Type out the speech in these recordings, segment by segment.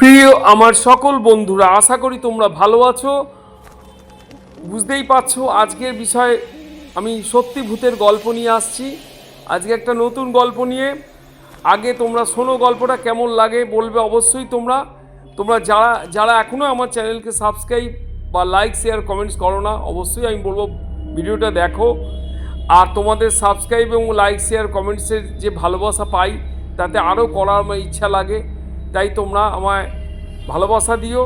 প্রিয় আমার সকল বন্ধুরা, আশা করি তোমরা ভালো আছো। বুঝতেই পারছ, আজকের বিষয়ে আমি সত্যি ভূতের গল্প নিয়ে আসছি। আজকে একটা নতুন গল্প নিয়ে। আগে তোমরা শোনো গল্পটা কেমন লাগে, বলবে অবশ্যই তোমরা। তোমরা যারা যারা এখনও আমার চ্যানেলকে সাবস্ক্রাইব বা লাইক, শেয়ার, কমেন্টস করো না, অবশ্যই আমি বলব ভিডিওটা দেখো। আর তোমাদের সাবস্ক্রাইব এবং লাইক, শেয়ার, কমেন্টসের যে ভালোবাসা পাই, তাতে আরও করার আমার ইচ্ছা লাগে। তাই তোমরা আমায় ভালোবাসা দিও।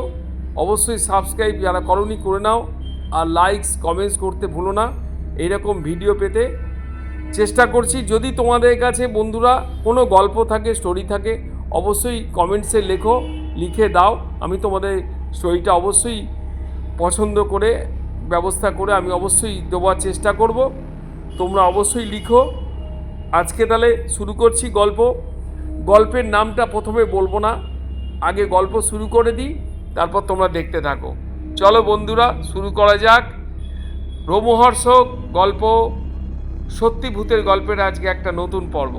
অবশ্যই সাবস্ক্রাইব যারা করনি করে নাও আর লাইকস কমেন্টস করতে ভুলো না। এইরকম ভিডিও পেতে চেষ্টা করছি। যদি তোমাদের কাছে বন্ধুরা কোনো গল্প থাকে স্টোরি থাকে, অবশ্যই কমেন্টসে লেখো, লিখে দাও। আমি তোমাদের স্টোরিটা অবশ্যই পছন্দ করে, ব্যবস্থা করে আমি অবশ্যই দেওয়ার চেষ্টা করব। তোমরা অবশ্যই লিখো। আজকে তাহলে শুরু করছি গল্প। গল্পের নামটা প্রথমে বলব না, আগে গল্প শুরু করে দিই, তারপর তোমরা দেখতে থাকো। চলো বন্ধুরা, শুরু করা যাক। রোমহর্ষক গল্প, সত্যি ভূতের গল্পের আজকে একটা নতুন পর্ব।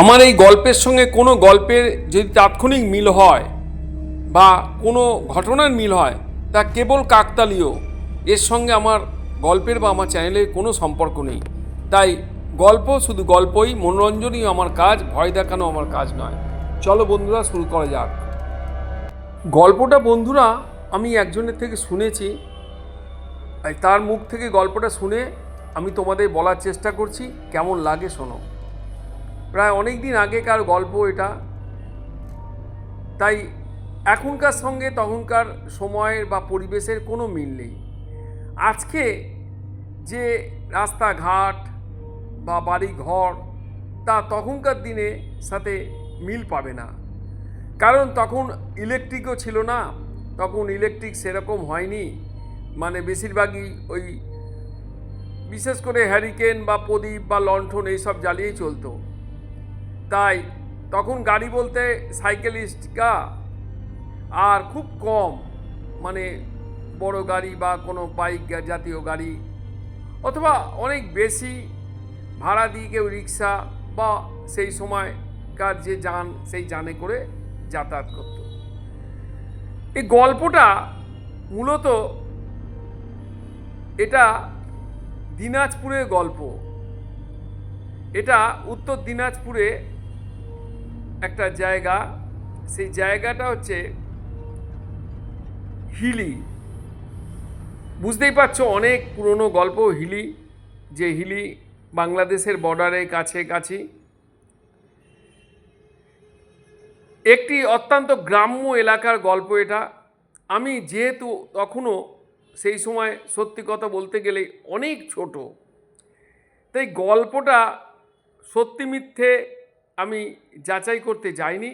আমার এই গল্পের সঙ্গে কোনো গল্পের যদি তাৎক্ষণিক মিল হয় বা কোনো ঘটনার মিল হয়, তা কেবল কাকতালীয়। এর সঙ্গে আমার গল্পের বা আমার চ্যানেলের কোনো সম্পর্ক নেই। তাই গল্প শুধু গল্পই, মনোরঞ্জনই আমার কাজ, ভয় দেখানো আমার কাজ নয়। চলো বন্ধুরা, শুরু করা যাক। গল্পটা বন্ধুরা, আমি একজনের থেকে শুনেছি। তার মুখ থেকে গল্পটা শুনে আমি তোমাদের বলার চেষ্টা করছি, কেমন লাগে শোনো। প্রায় অনেক দিন আগেকার গল্প এটা। তাই এখনকার সঙ্গে তখনকার সময়ের বা পরিবেশের কোনো মিল নেই। আজকে যে রাস্তাঘাট বা বাড়ি ঘর, তা তখনকার দিনে সাথে মিল পাবে না। কারণ তখন ইলেকট্রিকও ছিল না, তখন ইলেকট্রিক সেরকম হয়নি। মানে বেশিরভাগই ওই বিশেষ করে হ্যারিকেন বা প্রদীপ বা লণ্ঠন এইসব জ্বালিয়েই চলতো। তাই তখন গাড়ি বলতে সাইকেলিস্টকা আর খুব কম মানে বড় গাড়ি বা কোনো বাইক জাতীয় গাড়ি অথবা অনেক বেশি ভাড়া দিয়ে কেউ রিক্সা বা সেই সময়কার যে যান, সেই যানে করে যাতায়াত করত। এই গল্পটা মূলত এটা দিনাজপুরের গল্প। এটা উত্তর দিনাজপুরে একটা জায়গা। সেই জায়গাটা হচ্ছে হিলি। বুঝতেই পারছ অনেক পুরনো গল্প হিলি, যে হিলি বাংলাদেশের বর্ডারের কাছে কাছে একটি অত্যন্ত গ্রাম্য এলাকার গল্প এটা। আমি যেহেতু তখনও সেই সময় সত্যি কথা বলতে গেলে অনেক ছোট, তাই গল্পটা সত্যি মিথ্যে আমি যাচাই করতে যাইনি।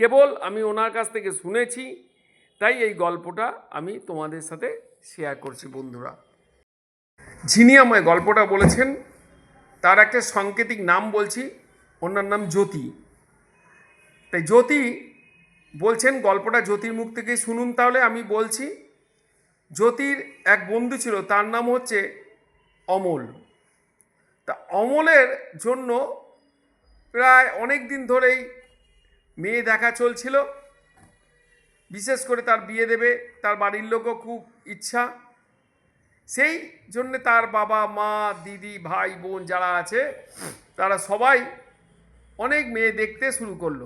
কেবল আমি ওনার কাছ থেকে শুনেছি, তাই এই গল্পটা আমি তোমাদের সাথে শেয়ার করছি বন্ধুরা। যিনি আমায় গল্পটা বলেছেন তার একটা সাংকেতিক নাম বলছি, ওনার নাম জ্যোতি। তাই জ্যোতি বলছেন, গল্পটা জ্যোতির মুখ থেকেই শুনুন তাহলে, আমি বলছি, জ্যোতির এক বন্ধু ছিল, তার নাম হচ্ছে অমল। তা অমলের জন্য প্রায় অনেক দিন ধরেই মেয়ে দেখা চলছিল, বিশেষ করে তার বিয়ে দেবে, তার বাড়ির লোকও খুব ইচ্ছা। সেই জন্যে তার বাবা, মা, দিদি, ভাই, বোন যারা আছে, তারা সবাই অনেক মেয়ে দেখতে শুরু করল।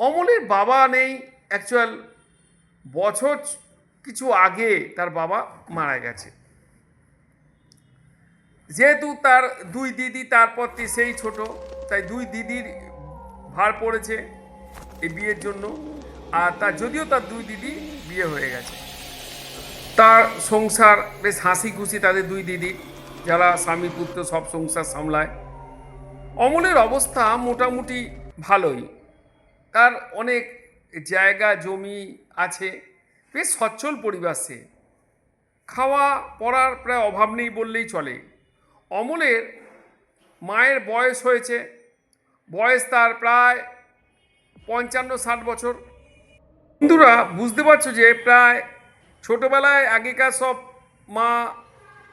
অমলের বাবা নেই অ্যাকচুয়াল বছর কিছু আগে তার বাবা মারা গেছে। যেহেতু তার দুই দিদি তারপর সেই ছোট, তাই দুই দিদির ভার পড়েছে এই বিয়ের জন্য, আর তার যদিও তার দুই দিদি বিয়ে হয়ে গেছে। তার সংসার বেশ হাসি খুশি তাদের দুই দিদি, যারা স্বামী পুত্র সব সংসার সামলায়। অমলের অবস্থা মোটামুটি ভালোই। তার অনেক জায়গা, জমি আছে, বেশ সচ্ছল পরিবার সে। খাওয়া পড়ার প্রায় অভাব নেই বললেই চলে। অমলের মায়ের বয়স হয়েছে, বয়স তার প্রায় পঞ্চান্ন ষাট বছর। বন্ধুরা, বুঝতে পারছ যে প্রায় ছোটোবেলায় আগেকার সব মা,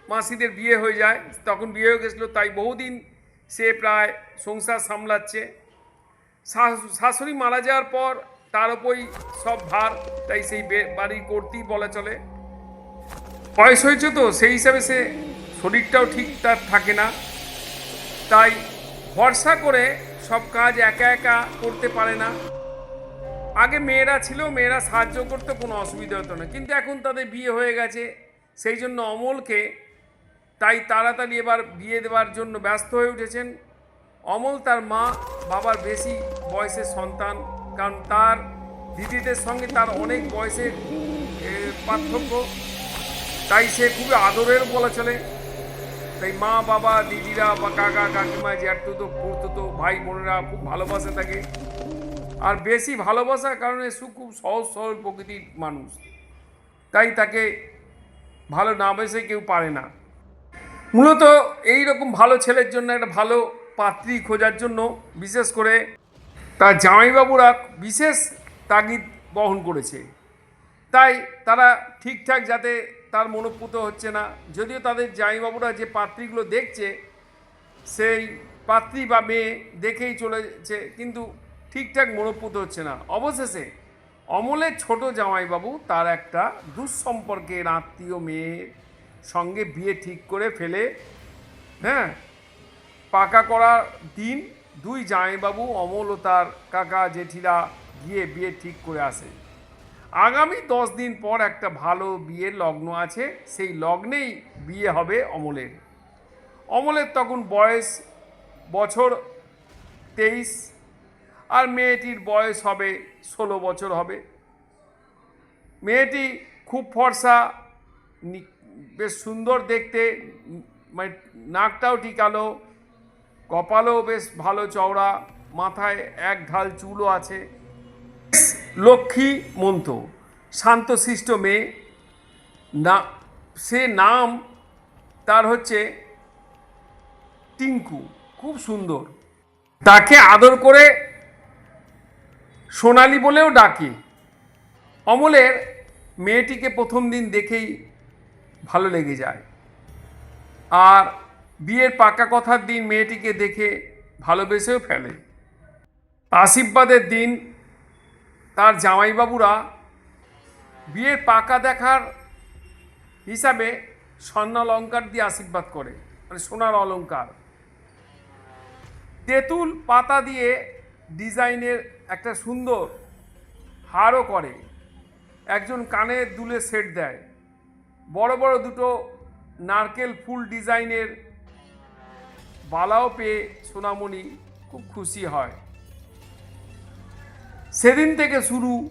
মাসিদের বিয়ে হয়ে যায়, তখন বিয়ে হয়ে গেছিল, তাই বহুদিন সে প্রায় সংসার সামলাচ্ছে। শাশু- শাশুড়ি মারা যাওয়ার পর তার ওপরই সব ভার, তাই সেই বে- বাড়ি করতেই বলা চলে। বয়স হয়েছে তো, সেই হিসাবে সে শরীরটাও ঠিক তার থাকে না। তাই ভরসা করে সব কাজ একা একা করতে পারে না। আগে মেয়েরা ছিল, মেয়েরা সাহায্য করতে, কোনো অসুবিধা হতো না। কিন্তু এখন তাদের বিয়ে হয়ে গেছে, সেই জন্য অমলকে তাই তাড়াতাড়ি এবার বিয়ে দেওয়ার জন্য ব্যস্ত হয়ে উঠেছেন। অমল তার মা, বাবার বেশি বয়সের সন্তান, কারণ তার দিদিদের সঙ্গে তার অনেক বয়সের পার্থক্য। তাই সে খুবই আদরের বলা চলে। তাই মা, বাবা, দিদিরা বা কাকা, কাকিমা, জ্যাঠতুতো খুঁড়তুতো ভাই বোনেরা খুব ভালোবাসে তাকে। আর বেশি ভালোবাসার কারণে সু খুব সহজ সরল প্রকৃতির মানুষ। তাই তাকে ভালো না বেসে কেউ পারে না। মূলত এই রকম ভালো ছেলের জন্য একটা ভালো পাত্রী খোঁজার জন্য বিশেষ করে তার জামাইবাবুরা বিশেষ তাগিদ বহন করেছে। তাই তারা ঠিকঠাক যাতে তার মনোপুত হচ্ছে না। যদিও তাদের জামাইবাবুরা যে পাত্রীগুলো দেখছে, সেই পাত্রী বা মেয়ে দেখেই চলেছে। কিন্তু ঠিকঠাক মনোপুত হচ্ছে না। অবশেষে অমলের ছোট জামাইবাবু তার একটা দুঃসম্পর্কের আত্মীয় মেয়ের সঙ্গে বিয়ে ঠিক করে ফেলে। হ্যাঁ পাকা করার দিন দুই জামাইবাবু অমল ও তার কাকা জেঠিরা গিয়ে বিয়ে ঠিক করে আসে। আগামী দশ দিন পর একটা ভালো বিয়ের লগ্ন আছে, সেই লগ্নেই বিয়ে হবে অমলের। অমলের তখন বয়স বছর তেইশ আর মেয়েটির বয়স হবে ষোলো বছর হবে। মেয়েটি খুব ফর্সা বেশ সুন্দর দেখতে মানে নাকটাও টিকালো, কপালও বেশ ভালো চওড়া, মাথায় এক ঢাল চুলও আছে। লক্ষ্মী মন্ত শান্তশিষ্ট মেয়ে। না, সে নাম তার হচ্ছে টিঙ্কু, খুব সুন্দর। তাকে আদর করে সোনালি বলেও ডাকে। অমলের মেয়েটিকে প্রথম দিন দেখেই ভালো লেগে যায়। আর বিয়ের পাকা কথার দিন মেয়েটিকে দেখে ভালোবেসেও ফেলে। আশীর্বাদের দিন তার জামাইবাবুরা বিয়ের পাকা দেখার হিসাবে স্বর্ণালঙ্কার দিয়ে আশীর্বাদ করে মানে সোনার অলঙ্কার। তেঁতুল পাতা দিয়ে ডিজাইনের একটা সুন্দর হারও করে। একজন কানে দুলে সেট দেয়। বড় বড় দুটো নারকেল ফুল ডিজাইনের বালাও পেয়ে সোনামণি খুব খুশি হয়। সেদিন থেকে শুরু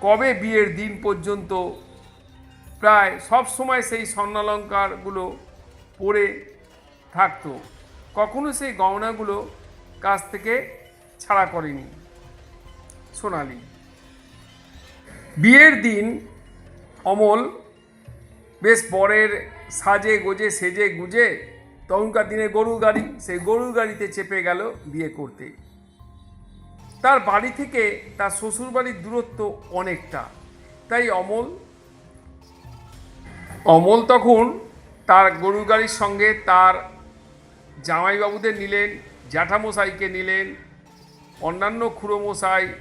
কবে বিয়ের দিন পর্যন্ত প্রায় সব সময় সেই স্বর্ণালঙ্কারগুলো পরে থাকতো। কখনো সেই গহনাগুলো কাছ থেকে ছাড়া করেনি। সোনালি। বিয়ের দিন অমল বেশ বরের সাজে, গোজে, সেজে, গুজে, তখনকার দিনে গরুর গাড়ি, সেই গরুর গাড়িতে চেপে গেল বিয়ে করতে। তার বাড়ি থেকে তার শ্বশুর বাড়ির দূরত্ব অনেকটা। তাই অমল অমল তখন তার গরুর গাড়ির সঙ্গে তার জামাইবাবুদের নিলেন, জ্যাঠামশাইকে নিলেন অন্যান্য খুড়োমশাই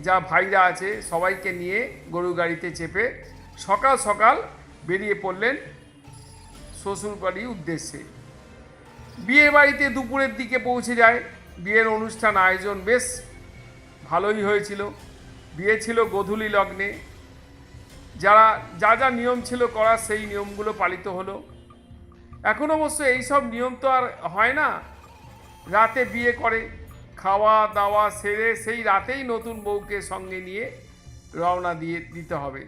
যা ভাইরা আছে সবাইকে নিয়ে গরুর গাড়িতে চেপে সকাল সকাল বেরিয়ে পড়লেন শ্বশুর বাড়ির উদ্দেশ্যে। বিয়ে বাড়িতে দুপুরের দিকে পৌঁছে যায়। বিয়ের অনুষ্ঠান আয়োজন বেশ ভালোই হয়েছিল। বিয়ে ছিল গোধূলি লগ্নে। যারা যা যা নিয়ম ছিল করার সেই নিয়মগুলো পালিত হলো। এখন অবশ্য এইসব নিয়ম তো আর হয় না। রাতে বিয়ে করে। খাওয়া দাওয়া সেরে সেই রাতেই নতুন বউকে সঙ্গে নিয়ে রওনা দিয়ে দিতে হবে।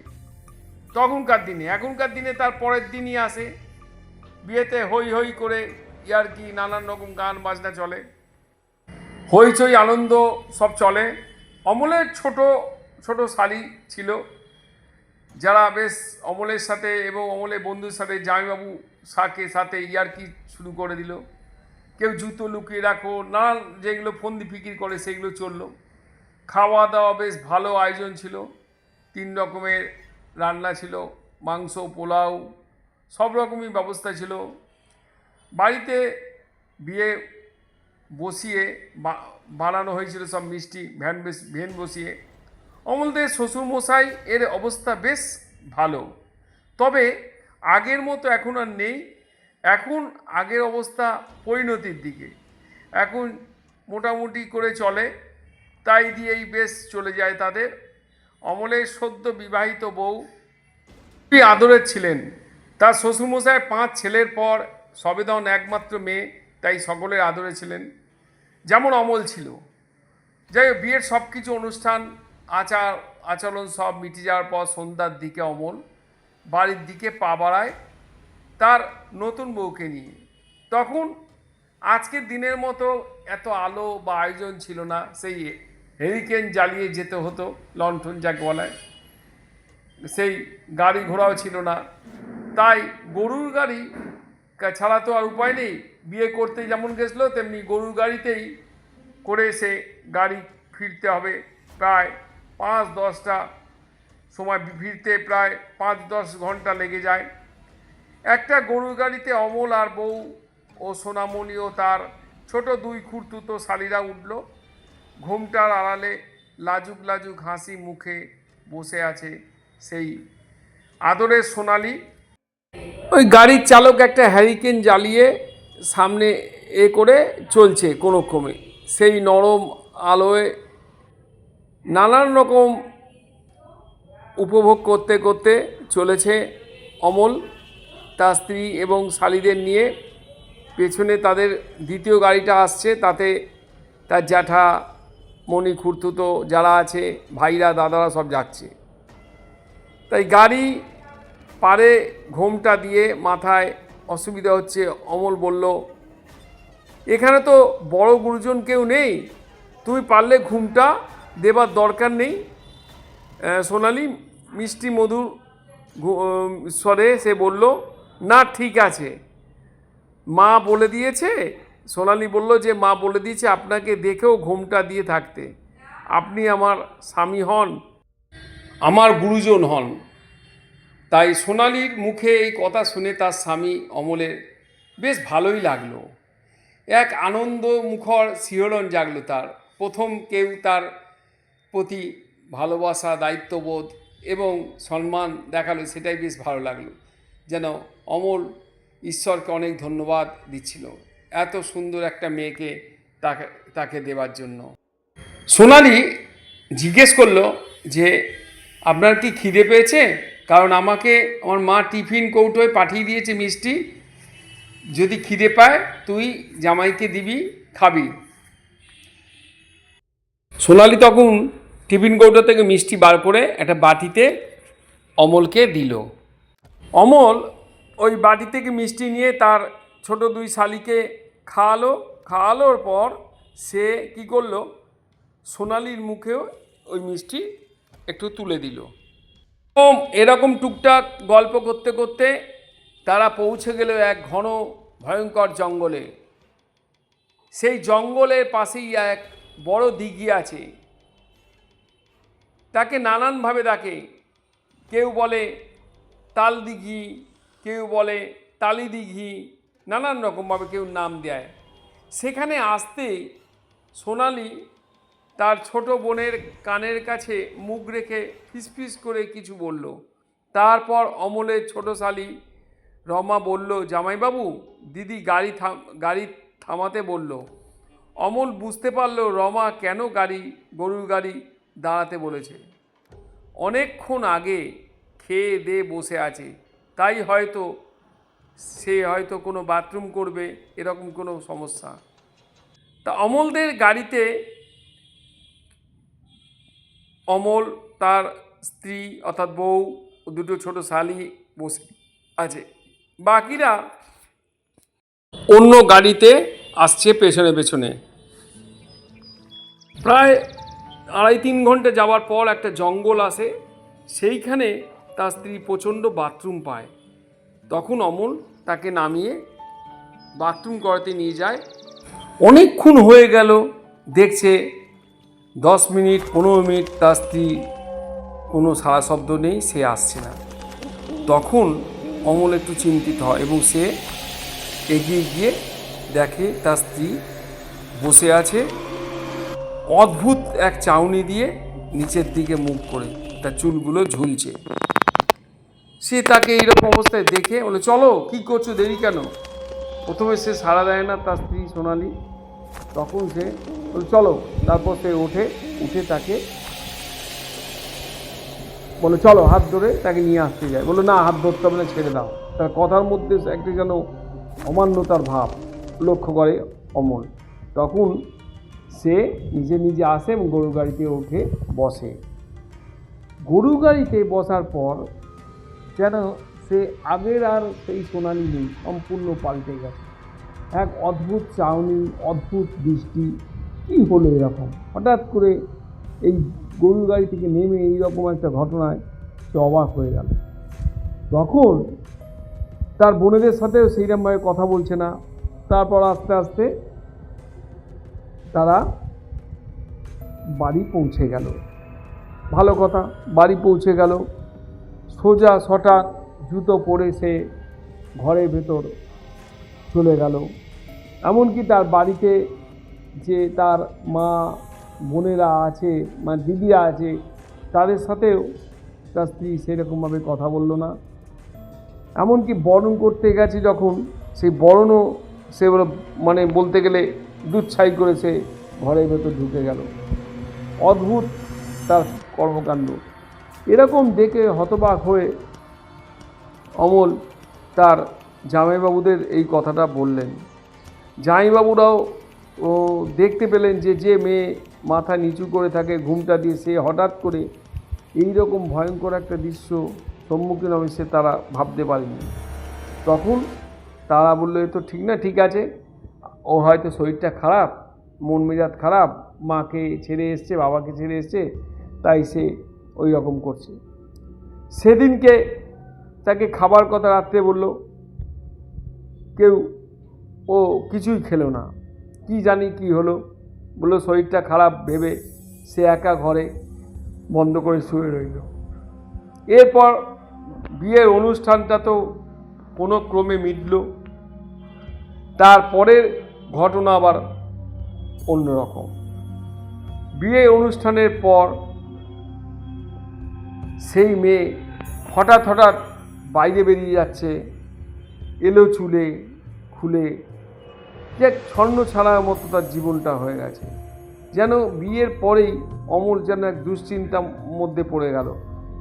তখনকার দিনে, এখনকার দিনে তার পরের দিনই আসে। বিয়েতে হই হই করে ইয়ার কি নানান রকম গান বাজনা চলে। হইচই, আনন্দ সব চলে। অমলের ছোট ছোট শালি ছিল। যারা বেশ অমলের সাথে এবং অমলের বন্ধুর সাথে জামাইবাবু সাকে সাথে ইয়ারকি শুরু করে দিল। কেউ জুতো লুকিয়ে রাখো, না যেগুলো ফন্দি ফিকির করে সেগুলো চলল। খাওয়া দাওয়া বেশ ভালো আয়োজন ছিল, তিন রকমের রান্না ছিল, মাংস, পোলাও, সব রকমই ব্যবস্থা ছিল। বাড়িতে বিয়ে বসিয়ে বানানো হয়েছিল সব মিষ্টি, ভ্যান ভ্যান বসিয়ে। অমলদের শ্বশুরমশাই এর অবস্থা বেশ ভালো। তবে আগের মতো এখন আর নেই। এখন আগের অবস্থা পরিণতির দিকে। এখন মোটামুটি করে চলে তাই দিয়েই বেশ চলে যায় তাদের। অমলের সদ্য বিবাহিত বউ খুবই আদরের ছিলেন। তার শ্বশুরমশাই পাঁচ ছেলের পর সবেদন একমাত্র মেয়ে তাই সকলের আদরে ছিলেন। যেমন অমল ছিল। যাই হোক, বিয়ের সব কিছু অনুষ্ঠান আচার আচরণ সব মিটে যাওয়ার পর সন্ধ্যার দিকে অমল বাড়ির দিকে পা বাড়ায়। তার নতুন বউকে নিয়ে। তখন আজকের দিনের মতো এত আলো বা আয়োজন ছিল না, সেই হেরিকেন জ্বালিয়ে যেতে হতো, লণ্ঠন যাকে বলায় সেই গাড়ি ঘোড়াও ছিল না। তাই গরুর গাড়ি ছাড়া তো আর উপায় নেই। বিয়ে করতে যেমন গেছিল, তেমনি গরুর গাড়িতেই করে সে গাড়ি ফিরতে হবে। প্রায় পাঁচ দশটা সময় ফিরতে প্রায় পাঁচ দশ ঘণ্টা লেগে যায়। একটা গরুর গাড়িতে অমল আর বউ ও সোনামণি ও তার ছোট দুই খুঁড়তুতো শালিরা উঠল। ঘুমটার আড়ালে লাজুক লাজুক হাসি মুখে বসে আছে সেই আদরের সোনালি। ওই গাড়ির চালক একটা হ্যারিকেন জ্বালিয়ে সামনে এ করে চলছে কোনো ক্রমে। সেই নরম আলোয় নানান রকম উপভোগ করতে করতে চলেছে অমল। তার স্ত্রী এবং শালিদের নিয়ে পেছনে তাদের দ্বিতীয় গাড়িটা আসছে, তাতে তার জ্যাঠা, মণি, খুঁড়তুতো যারা আছে, ভাইরা, দাদারা সব যাচ্ছে। তাই গাড়ি পারে ঘোমটা দিয়ে মাথায় অসুবিধা হচ্ছে, অমল বলল, এখানে তো বড় গুরুজন কেউ নেই, তুমি পারলে ঘুমটা দেবার দরকার নেই। সোনালি মিষ্টি মধুর স্বরে সে বলল না, ঠিক আছে। মা বলে দিয়েছে, সোনালি বলল যে, মা বলে দিয়েছে আপনাকে দেখেও ঘোমটা দিয়ে থাকতে। আপনি আমার স্বামী হন। আমার গুরুজন হন। তাই সোনালির মুখে এই কথা শুনে তার স্বামী অমলের বেশ ভালোই লাগল। এক আনন্দ মুখর শিহরণ জাগলো তার। প্রথম কেউ তার প্রতি ভালোবাসা, দায়িত্ববোধ এবং সম্মান দেখাল, সেটাই বেশ ভালো লাগল। যেন অমল ঈশ্বরকে অনেক ধন্যবাদ দিচ্ছিল। এত সুন্দর একটা মেয়েকে তাকে তাকে দেওয়ার জন্য। সোনালি জিজ্ঞেস করল যে, আপনার কি খিদে পেয়েছে? কারণ আমাকে আমার মা টিফিন কৌটোয় পাঠিয়ে দিয়েছে মিষ্টি। যদি খিদে পায়, তুই জামাইকে দিবি, খাবি। সোনালি তখন টিফিন কৌটো থেকে মিষ্টি বার করে একটা বাটিতে অমলকে দিল। অমল ওই বাটি থেকে মিষ্টি নিয়ে তার ছোট দুই শালিকে খাওয়ালো। খাওয়ালোর পর সে কি করল? সোনালির মুখেও ওই মিষ্টি একটু তুলে দিল। এরকম টুকটাক গল্প করতে করতে তারা পৌঁছে গেল এক ঘন ভয়ঙ্কর জঙ্গলে। সেই জঙ্গলের পাশেই এক বড় দিঘি আছে। তাকে নানানভাবে ডাকে। কেউ বলে, তাল দিঘি কেউ বলে তালি দিঘি নানান রকমভাবে কেউ নাম দেয়। সেখানে আসতে সোনালি তার ছোট বোনের কানের কাছে মুখ রেখে ফিসফিস করে কিছু বলল। তারপর অমলের ছোট শালি রমা বলল, জামাইবাবু, দিদি গাড়ি থাম, গাড়ি থামাতে বলল। অমল বুঝতে পারল রমা কেন গাড়ি, গরুর গাড়ি দাঁড়াতে বলেছে। অনেকক্ষণ আগে খেয়ে দে বসে আছে। তাই হয়তো সে হয়তো কোনো বাথরুম করবে, এরকম কোনো সমস্যা। তা অমলদের গাড়িতে অমল তার স্ত্রী অর্থাৎ বউ দুটো ছোট শালি বসে আছে। বাকিরা অন্য গাড়িতে আসছে পেছনে পেছনে। প্রায় আড়াই তিন ঘণ্টা যাওয়ার পর একটা জঙ্গল আসে, সেইখানে তার স্ত্রী প্রচণ্ড বাথরুম পায়। তখন অমল তাকে নামিয়ে বাথরুম করাতে নিয়ে যায়। অনেকক্ষণ হয়ে গেল, দেখছে দশ মিনিট, পনেরো মিনিট তার স্ত্রী কোনো সারা শব্দ নেই, সে আসছে না। তখন অমল একটু চিন্তিত হয় এবং সে এগিয়ে গিয়ে দেখে তার স্ত্রী বসে আছে। অদ্ভুত এক চাউনি দিয়ে নিচের দিকে মুখ করে, তার চুলগুলো ঝুলছে। সে তাকে এইরকম অবস্থায় দেখে বলে, চলো, কি করছ? দেরি কেন? প্রথমে সে সাড়া দেয় না তার স্ত্রী সোনালি। তখন সে বলে, চলো। তারপর সে ওঠে, উঠে তাকে বলে, চলো, হাত ধরে তাকে নিয়ে আসতে যায় বলে, না, হাত ধরতে হবে না, ছেড়ে দাও। তার কথার মধ্যে একটি যেন অমান্যতার ভাব লক্ষ্য করে অমল। তখন সে নিজে নিজে আসে এবং গরু গাড়িতে উঠে বসে। গরু গাড়িতে বসার পর যেন সে আগের আর সেই সোনালি নেই, সম্পূর্ণ পাল্টে গেছে। এক অদ্ভুত চাউনি, অদ্ভুত বৃষ্টি কী হলো এরকম? হঠাৎ করে এই গরু গাড়ি থেকে নেমে এইরকম একটা ঘটনায় সে অবাক হয়ে গেল। তখন তার বোনেদের সাথেও সেইরকমভাবে কথা বলছে না। তারপর আস্তে আস্তে তারা বাড়ি পৌঁছে গেল। ভালো কথা, বাড়ি পৌঁছে গেল। সোজা সটা জুতো পরে সে ঘরের ভেতর চলে গেল। এমনকি তার বাড়িতে যে তার মা, বোনেরা আছে, মা দিদিরা আছে, তাদের সাথেও তার স্ত্রী সেরকমভাবে কথা বলল না। এমনকি বরণ করতে গেছে যখন, সেই বরণও সে মানে বলতে গেলে দুচ্ছাই করে সে ঘরের ভেতর ঢুকে গেল। অদ্ভুত তার কর্মকাণ্ড। এরকম দেখে হতবাক হয়ে অমল তার জামাইবাবুদের এই কথাটা বললেন। জামাইবাবুরাও ও দেখতে পেলেন যে যে মেয়ে মাথা নিচু করে থাকে, ঘুমটা দিয়ে সে হঠাৎ করে এই রকম ভয়ঙ্কর একটা দৃশ্য সম্মুখীন হবে সে তারা ভাবতে পারেনি। তখন তারা বলল, এ তো ঠিক না, ঠিক আছে। ও হয়তো শরীরটা খারাপ, মন মেজাজ খারাপ, মাকে ছেড়ে এসছে, বাবাকে ছেড়ে এসছে, তাই সে ওই রকম করছে। সেদিনকে তাকে খাবার কথা রাত্রে বলল, কেউ, ও কিছুই খেলো না। কি জানি কি হলো? বলল, শরীরটা খারাপ ভেবে সে একা ঘরে বন্ধ করে শুয়ে রইল। এরপর বিয়ের অনুষ্ঠানটা তো কোনো ক্রমে মিটল। তারপরের ঘটনা আবার অন্যরকম। বিয়ে অনুষ্ঠানের পর সেই মেয়ে হঠাৎ হঠাৎ বাইরে বেরিয়ে যাচ্ছে, এলো চুলে, খুলে, যে স্বর্ণ ছাড়ার মতো তার জীবনটা হয়ে গেছে। যেন বিয়ের পরেই অমল যেন এক দুশ্চিন্তার মধ্যে পড়ে গেল।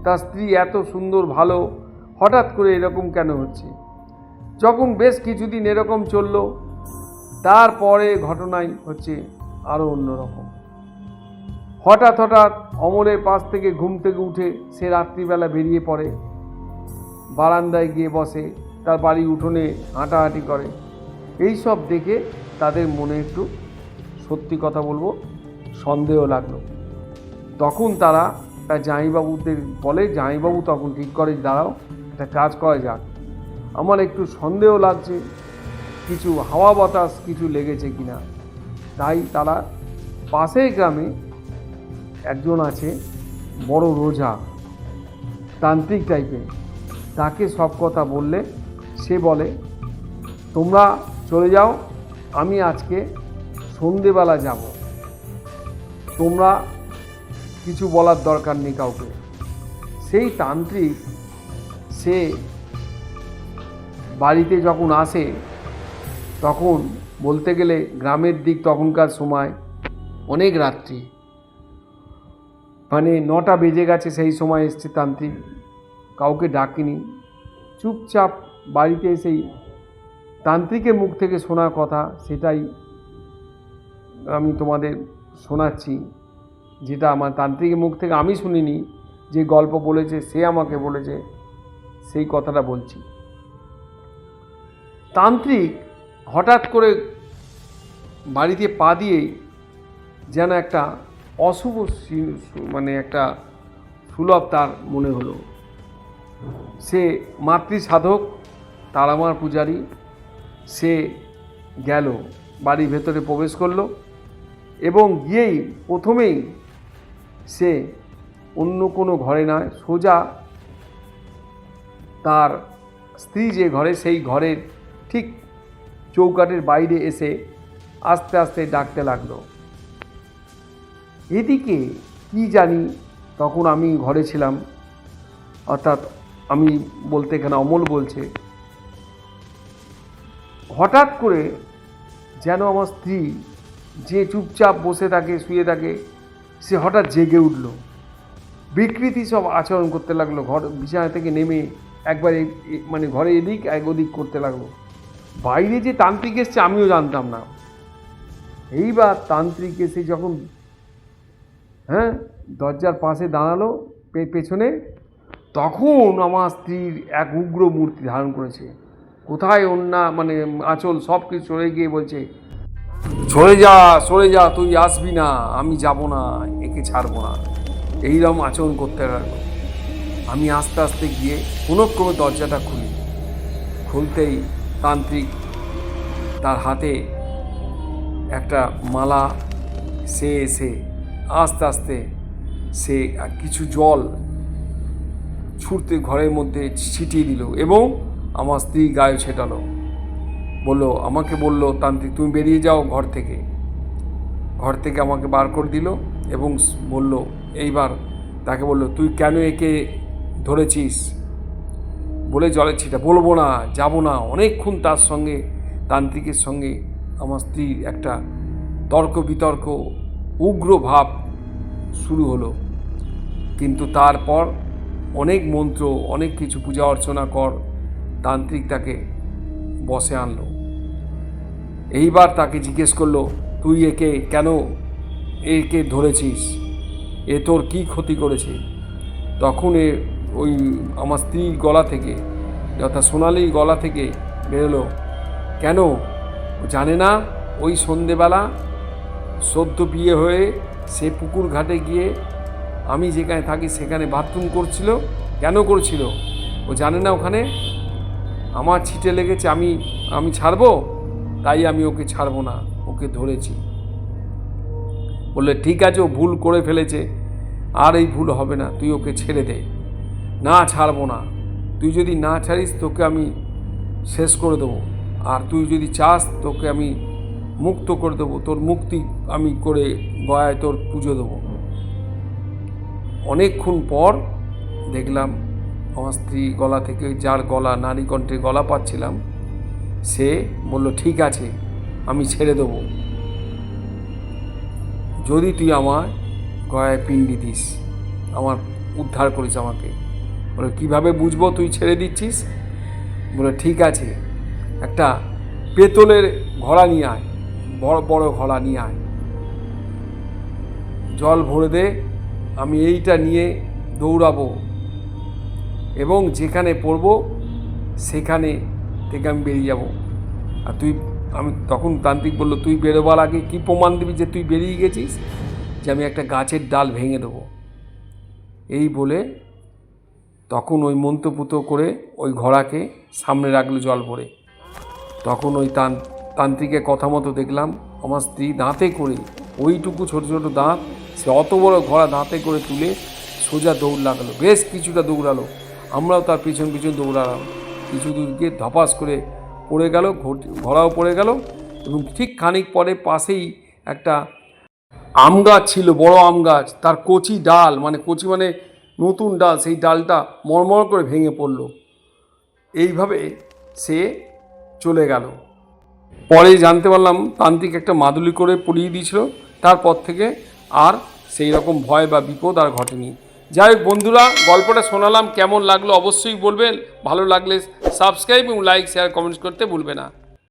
তার স্ত্রী এত সুন্দর, ভালো, হঠাৎ করে এরকম কেন হচ্ছে? যখন বেশ কিছুদিন এরকম চলল, তারপরে ঘটনাই হচ্ছে আরও অন্যরকম। হঠাৎ হঠাৎ অমলের পাশ থেকে ঘুম থেকে উঠে সে রাত্রিবেলা বেরিয়ে পড়ে। বারান্দায় গিয়ে বসে, তার বাড়ি উঠোনে হাঁটাহাঁটি করে। এই সব দেখে তাদের মনে একটু সত্যি কথা বলব, সন্দেহ লাগল। তখন তারা তার জাঁইবাবুদের বলে জাঁইবাবু তখন ঠিক করে, দাঁড়াও, একটা কাজ করা যাক। আমার একটু সন্দেহ লাগছে, কিছু হাওয়া বাতাস কিছু লেগেছে কিনা। তাই তারা পাশের গ্রামে একজন আছে, বড় রোজা, তান্ত্রিক টাইপের তাকে সব কথা বললে, সে বলে, তোমরা চলে যাও, আমি আজকে সন্ধেবেলা যাব। তোমরা কিছু বলার দরকার নেই কাউকে। সেই তান্ত্রিক, সে বাড়িতে যখন আসে, তখন বলতে গেলে গ্রামের দিক তখনকার সময় অনেক রাত্রি। মানে নটা বেজে গেছে সেই সময় এসছে তান্ত্রিক। কাউকে ডাকিনি। চুপচাপ বাড়িতে এসেই তান্ত্রিকের মুখ থেকে শোনা কথা, সেটাই আমি তোমাদের শোনাচ্ছি, যেটা আমার তান্ত্রিকের মুখ থেকে আমি শুনিনি, যে গল্প বলেছে, সে আমাকে বলেছে, সেই কথাটা বলছি। তান্ত্রিক হঠাৎ করে বাড়িতে পা দিয়েই যেন একটা অশুভ মানে একটা সুলভ তার মনে হলো। সে মাতৃ সাধক তারামার পূজারী। সে গেল, বাড়ির ভেতরে প্রবেশ করল এবং গিয়েই প্রথমেই সে অন্য কোনো ঘরে নয়, সোজা তার স্ত্রী যে ঘরে, সেই ঘরের ঠিক চৌকাটের বাইরে এসে আস্তে আস্তে ডাকতে লাগল। এদিকে কি জানি, তখন আমি ঘরে ছিলাম। অর্থাৎ আমি বলতে এখানে অমল বলছে, হঠাৎ করে যেন আমার স্ত্রী যে চুপচাপ বসে থাকে, শুয়ে থাকে, সে হঠাৎ জেগে উঠল। বিকৃতি সব আচরণ করতে লাগল, ঘর বিছানা থেকে নেমে একবার মানে ঘরে এদিক এক ওদিক করতে লাগল। বাইরে যে তান্ত্রিক এসছে, আমিও জানতাম না। এইবার তান্ত্রিক এসে যখন হ্যাঁ দরজার পাশে দাঁড়াল পেছনে। তখন আমার স্ত্রীর এক উগ্র মূর্তি ধারণ করেছে। কোথায় অন্যা মানে আঁচল সব কিছু সরে গিয়ে বলছে, সরে যা সরে যা, তুই আসবি না, আমি যাব না, একে ছাড়বো না। এইরকম আচরণ করতে লাগল আমি আস্তে আস্তে গিয়ে কোনো ক্রমে দরজাটা খুলি। খুলতেই তান্ত্রিক তার হাতে একটা মালা, সে এসে আস্তে আস্তে সে কিছু জল ছুটতে ঘরের মধ্যে ছিটিয়ে দিল এবং আমার স্ত্রী গায়ে ছেটালো। বলল, আমাকে বলল, তান্ত্রিক, তুমি বেরিয়ে যাও ঘর থেকে। ঘর থেকে আমাকে বার করে দিল এবং বলল, এইবার। তাকে বলল, তুই কেন একে ধরেছিস? বলে জলের ছিটা, বলব না, যাব না। অনেকক্ষণ তার সঙ্গে, তান্ত্রিকের সঙ্গে আমার স্ত্রীর একটা তর্ক বিতর্ক উগ্র ভাব শুরু হলো। কিন্তু তারপর অনেক মন্ত্র, অনেক কিছু পূজা অর্চনা কর, তান্ত্রিক তাকে বসে আনলো। এইবার তাকে জিজ্ঞেস করল, তুই একে কেন, একে ধরেছিস? এ তোর কি ক্ষতি করেছে? তখন এ ওই আমার স্ত্রীর গলা থেকে অর্থাৎ সোনালির গলা থেকে বেরোলো, কেন? জানে না? ওই সন্ধেবেলা সদ্য বিয়ে হয়ে সে পুকুর ঘাটে গিয়ে আমি যেখানে থাকি সেখানে বাথরুম করছিল। কেন করছিল? ও জানে না ওখানে? আমার ছিটে লেগেছে, আমি আমি ছাড়বো? তাই আমি ওকে ছাড়বো না, ওকে ধরেছি। বললে, ঠিক আছে, ও ভুল করে ফেলেছে, আর এই ভুল হবে না, তুই ওকে ছেড়ে দে। না, ছাড়বো না। তুই যদি না ছাড়িস, তোকে আমি শেষ করে দেবো। আর তুই যদি চাস, তোকে আমি মুক্ত করে দেবো, তোর মুক্তি আমি করে গয়ায় তোর পুজো দেবো। অনেকক্ষণ পর দেখলাম আমার স্ত্রী গলা থেকে, যার গলা, নারী কণ্ঠে গলা পাচ্ছিলাম, সে বলল, ঠিক আছে, আমি ছেড়ে দেবো। যদি তুই আমার গয়ায় পিণ্ডি দিস, আমার উদ্ধার করিস আমাকে। বলে, কীভাবে বুঝব তুই ছেড়ে দিচ্ছিস? বলে, ঠিক আছে, একটা পেতলের ঘোড়া নিয়ে আয়। বড় বড় ঘোড়া নিয়ে আয়। জল ভরে দে, আমি এইটা নিয়ে দৌড়াবো। এবং যেখানে পড়ব, সেখানে থেকে আমি বেরিয়ে যাব। আর তুই, আমি তখন তান্ত্রিক বলল, তুই বেরোবার আগে কী প্রমাণ দিবি যে তুই বেরিয়ে গেছিস? যে আমি একটা গাছের ডাল ভেঙে দেবো। এই বলে তখন ওই মন্ত্রপুত করে ওই ঘোড়াকে সামনে রাখল জল ভরে। তখন ওই তান তান্ত্রিকের কথা মতো দেখলাম, আমার স্ত্রী দাঁতে করে ওইটুকু ছোট ছোট দাঁত, সে অত বড় ঘোড়া দাঁতে করে তুলে সোজা দৌড় লাগালো। বেশ কিছুটা দৌড়ালো, আমরাও তার পিছন পিছন দৌড়ালাম। কিছু দূর গিয়ে ধপাস করে পড়ে গেল ঘোড়াও পড়ে গেল এবং ঠিক খানিক পরে পাশেই একটা আম গাছ ছিল, বড় আম গাছ, তার কচি ডাল মানে কচি মানে নতুন ডাল, সেই ডালটা মরমর করে ভেঙে পড়ল। এইভাবে সে চলে গেল। পরে জানতে পারলাম তান্ত্রিক একটা মাদুলি করে পড়িয়ে দিয়েছিল। তারপর থেকে আর সেই রকম ভয় বা বিপদ আর ঘটেনি। যাই হোক বন্ধুরা, গল্পটা শোনালাম। কেমন লাগল অবশ্যই বলবেন। ভালো লাগলে সাবস্ক্রাইব এবং লাইক শেয়ার কমেন্টস করতে ভুলবে না।